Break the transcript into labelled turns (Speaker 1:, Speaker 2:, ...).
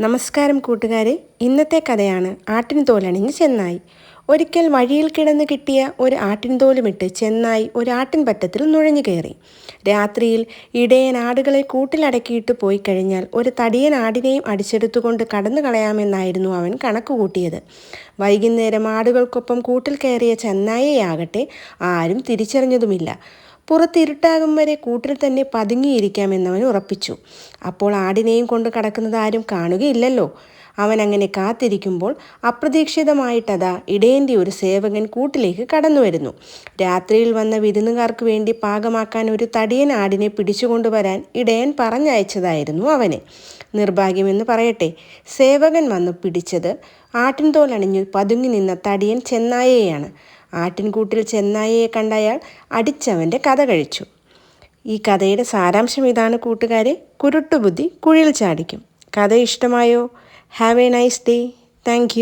Speaker 1: നമസ്കാരം കൂട്ടുകാരെ. ഇന്നത്തെ കഥയാണ് ആട്ടിൻ തോലണിഞ്ഞ് ചെന്നായി. ഒരിക്കൽ വഴിയിൽ കിടന്ന് കിട്ടിയ ഒരു ആട്ടിൻ തോലുമിട്ട് ചെന്നായി ഒരു ആട്ടിൻ പറ്റത്തിൽ നുഴഞ്ഞു കയറി. രാത്രിയിൽ ഇടയൻ ആടുകളെ കൂട്ടിലടക്കിയിട്ട് പോയി കഴിഞ്ഞാൽ ഒരു തടിയൻ ആടിനെയും അടിച്ചെടുത്തുകൊണ്ട് കടന്നു കളയാമെന്നായിരുന്നു അവൻ കണക്കുകൂട്ടിയത്. വൈകുന്നേരം ആടുകൾക്കൊപ്പം കൂട്ടിൽ കയറിയ ചെന്നായിയാകട്ടെ ആരും തിരിച്ചറിഞ്ഞതുമില്ല. പുറത്തിരുട്ടാകും വരെ കൂട്ടിൽ തന്നെ പതുങ്ങിയിരിക്കാമെന്നവൻ ഉറപ്പിച്ചു. അപ്പോൾ ആടിനെയും കൊണ്ട് കടക്കുന്നത് ആരും കാണുകയില്ലല്ലോ. അവൻ അങ്ങനെ കാത്തിരിക്കുമ്പോൾ അപ്രതീക്ഷിതമായിട്ടതാ ഇടയന്റെ ഒരു സേവകൻ കൂട്ടിലേക്ക് കടന്നു വരുന്നു രാത്രിയിൽ വന്ന വിരുന്നുകാർക്ക് വേണ്ടി പാകമാക്കാൻ ഒരു തടിയൻ ആടിനെ പിടിച്ചുകൊണ്ടുവരാൻ ഇടയൻ പറഞ്ഞയച്ചതായിരുന്നു അവനെ. നിർഭാഗ്യമെന്ന് പറയട്ടെ സേവകൻ വന്നു പിടിച്ചത് ആട്ടിൻതോലണിഞ്ഞു പതുങ്ങി നിന്ന തടിയൻ ചെന്നായയാണ്. ആട്ടിൻകൂട്ടിൽ ചെന്നായയെ കണ്ടയാൾ അടിച്ചവന്റെ കഥ കഴിച്ചു. ഈ കഥയുടെ സാരാംശം ഇതാണ് കൂട്ടുകാരെ. കുരുട്ടുബുദ്ധി കുഴിൽ ചാടിക്കും. കഥ ഇഷ്ടമായോ? Have a nice day thank